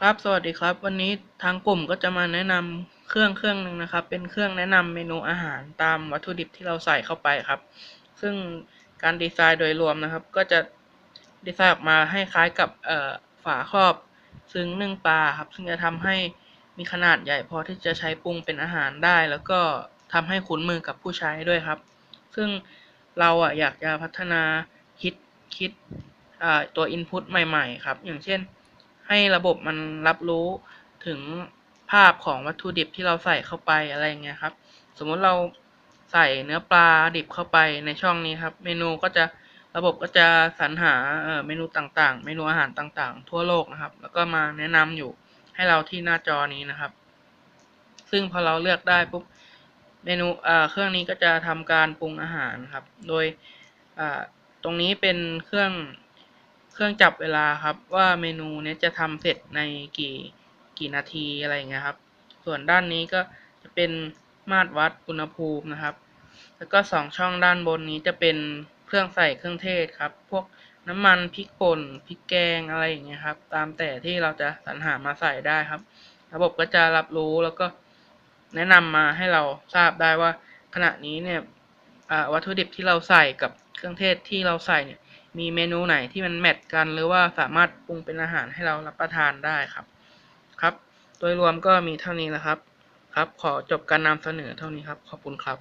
ครับสวัสดีครับ วันนี้ทางกลุ่มก็จะมาแนะนำเครื่องเครื่องหนึ่งนะครับ เป็นเครื่องแนะนำเมนูอาหารตามวัตถุดิบที่เราใส่เข้าไปครับ ซึ่งการดีไซน์โดยรวมนะครับ ก็จะดีไซน์ออกมาให้คล้ายกับฝาครอบซึ้งนึ่งปลาครับ ซึ่งจะทำให้มีขนาดใหญ่พอที่จะใช้ปรุงเป็นอาหารได้ แล้วก็ทำให้คุ้นมือกับผู้ใช้ด้วยครับ ซึ่งเราอะอยากจะพัฒนาคิดคิดตัว Input ใหม่ ๆ ครับ อย่างเช่น ให้ระบบมันรับรู้ถึงภาพของวัตถุดิบที่เราใส่เข้าไปอะไรอย่างเงี้ยครับ สมมุติเราใส่เนื้อปลาดิบเข้าไปในช่องนี้ครับ เมนูก็จะระบบก็จะสรรหาเมนูต่างๆ เมนูอาหารต่างๆ ทั่วโลกนะครับ แล้วก็มาแนะนำอยู่ให้เราที่หน้าจอนี้นะครับ ซึ่งพอเราเลือกได้ปุ๊บเมนูเครื่องนี้ก็จะทำการปรุงอาหารครับ โดยตรงนี้เป็นเครื่อง เครื่องจับเวลาครับว่าเมนูนี้จะทำเสร็จในกี่กี่นาทีอะไรเงี้ยครับ ส่วนด้านนี้ก็จะเป็นมาตรวัดอุณหภูมินะครับ แล้วก็สองช่องด้านบนนี้จะเป็นเครื่องใส่เครื่องเทศครับ พวกน้ำมันพริกป่นพริกแกงอะไรอย่างเงี้ยครับ ตามแต่ที่เราจะสรรหามาใส่ได้ครับ ระบบก็จะรับรู้แล้วก็แนะนำมาให้เราทราบได้ว่าขณะนี้เนี่ยวัตถุดิบที่เราใส่กับ รื่องเทศที่เราใส่เนี่ยมีเมนูไหนที่มันแมทกันหรือว่าสามารถปรุงเป็นอาหารให้เรารับประทานได้ครับครับ โดยรวมก็มีเท่านี้แหละครับ ครับ ขอจบการนำเสนอเท่านี้ครับ ขอบคุณครับ